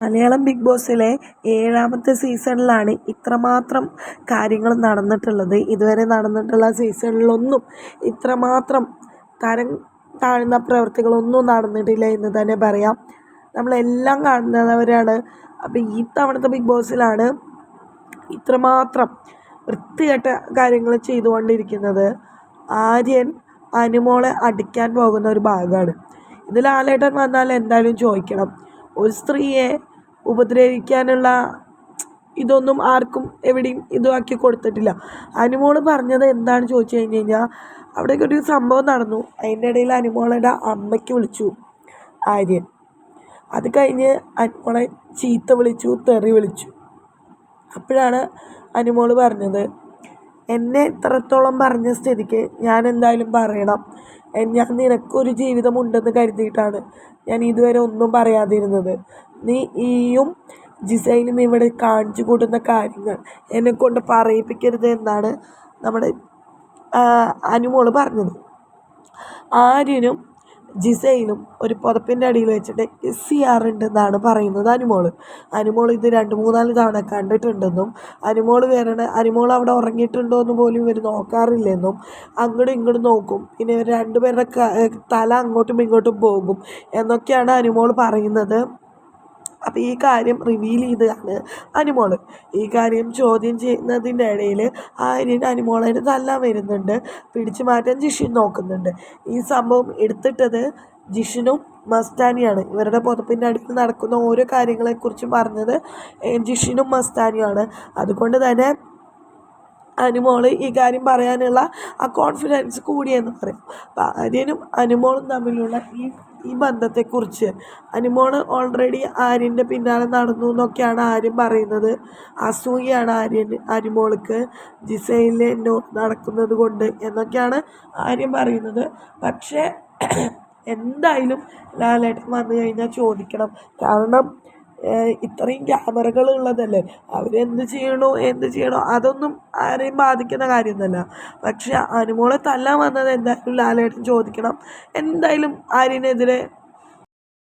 Malayalam big ബോസിലെ ഏഴാമത്തെ സീസണിലാണ് ഇത്രമാത്രം കാര്യങ്ങൾ നടന്നിട്ടുള്ളത്. ഇതുവരെ നടന്നിട്ടുള്ള സീസണിലൊന്നും ഇത്രമാത്രം തരം താഴ്ന്ന പ്രവൃത്തികളൊന്നും നടന്നിട്ടില്ല എന്ന് തന്നെ പറയാം. നമ്മളെല്ലാം കാണുന്നവരാണ്. അപ്പോൾ ഈ തവണത്തെ ബിഗ് ബോസിലാണ് ഇത്രമാത്രം വൃത്തികെട്ട കാര്യങ്ങൾ ചെയ്തുകൊണ്ടിരിക്കുന്നത്. ആര്യൻ അനുമോളെ അടിക്കാൻ പോകുന്ന ഒരു ഭാഗമാണ്. ഇതിൽ ലാലേട്ടൻ വന്നാൽ എന്തായാലും ചോദിക്കണം. ഒരു സ്ത്രീയെ ഉപദ്രവിക്കാനുള്ള ഇതൊന്നും ആർക്കും എവിടെയും ഇതുമാക്കി കൊടുത്തിട്ടില്ല. അനുമോൾ പറഞ്ഞത് എന്താണ് ചോദിച്ചു കഴിഞ്ഞ് കഴിഞ്ഞാൽ അവിടേക്ക് ഒരു സംഭവം നടന്നു. അതിന്റെ ഇടയിൽ അനുമോളുടെ അമ്മയ്ക്ക് വിളിച്ചു ആര്യൻ. അത് കഴിഞ്ഞ് അനുമോളെ ചീത്ത വിളിച്ചു തെറി വിളിച്ചു. അപ്പോഴാണ് അനുമോൾ പറഞ്ഞത് എന്നെ ഇത്രത്തോളം പറഞ്ഞ സ്ഥിതിക്ക് ഞാൻ എന്തായാലും പറയണം. ഞാൻ നിനക്കൊരു ജീവിതമുണ്ടെന്ന് കരുതിയിട്ടാണ് ഞാൻ ഇതുവരെ ഒന്നും പറയാതിരുന്നത്. നീ ഈയും ജിസൈലും ഇവിടെ കാണിച്ചു കൂട്ടുന്ന കാര്യങ്ങൾ എന്നെക്കൊണ്ട് പറയിപ്പിക്കരുത് എന്നാണ് നമ്മുടെ അനുമോൾ പറഞ്ഞത്. ആര്യനും ജിസയിലും ഒരു പുതപ്പിന്റെ അടിയിൽ വെച്ചിട്ട് കിസ് ചെയ്യാറുണ്ടെന്നാണ് പറയുന്നത് അനുമോൾ അനുമോൾ ഇത് രണ്ട് മൂന്നാൽ തവണ കണ്ടിട്ടുണ്ടെന്നും അനുമോൾ വരണ അനുമോൾ അവിടെ ഉറങ്ങിയിട്ടുണ്ടോ എന്ന് പോലും ഇവർ നോക്കാറില്ലെന്നും അങ്ങോട്ടും ഇങ്ങോട്ടും നോക്കും. പിന്നെ ഇവർ രണ്ടുപേരുടെ തല അങ്ങോട്ടും ഇങ്ങോട്ടും പോകും എന്നൊക്കെയാണ് അനുമോൾ പറയുന്നത്. അപ്പോൾ ഈ കാര്യം റിവീൽ ചെയ്തതാണ് അനുമോൾ. ഈ കാര്യം ചോദ്യം ചെയ്യുന്നതിന്റെ ഇടയിൽ ആര്യൻ അനുമോളേനെ തല്ലാൻ വരുന്നുണ്ട്. പിടിച്ചു മാറ്റാൻ ജിഷിൻ നോക്കുന്നുണ്ട്. ഈ സംഭവം എടുത്തിട്ടത് ജിഷിനും മസ്താനിയാണ്. ഇവരുടെ പുതപ്പിന്റെ അടുത്ത് നടക്കുന്ന ഓരോ കാര്യങ്ങളെക്കുറിച്ചും പറഞ്ഞത് ജിഷിനും മസ്താനിയാണ് അതുകൊണ്ട് തന്നെ അനുമോൾ ഈ കാര്യം പറയാനുള്ള ആ കോൺഫിഡൻസ് കൂടിയെന്ന് പറയും. ആര്യനും അനുമോളും തമ്മിലുള്ള ഈ ഈ ബന്ധത്തെക്കുറിച്ച് അനുമോൾ ഓൾറെഡി ആര്യന്റെ പിന്നാലെ നടന്നു എന്നൊക്കെയാണ് ആര്യൻ പറയുന്നത്. അസൂയാണ് ആര്യൻ അനുമോൾക്ക് ജിസയിൽ നടക്കുന്നത് കൊണ്ട് എന്നൊക്കെയാണ് ആര്യൻ പറയുന്നത്. പക്ഷേ എന്തായാലും ലാലേട്ടൻ വന്നു കഴിഞ്ഞാൽ ചോദിക്കണം. കാരണം ഇത്രയും ക്യാമറകൾ ഉള്ളതല്ലേ? അവരെന്ത് ചെയ്യണോ എന്ത് ചെയ്യണോ? അതൊന്നും ആരെയും ബാധിക്കുന്ന കാര്യമൊന്നുമല്ല. പക്ഷേ അനുമോളെ തല്ലാൻ വന്നത് എന്തായാലും ലാലേട്ടൻ ചോദിക്കണം. എന്തായാലും ആര്യനെതിരെ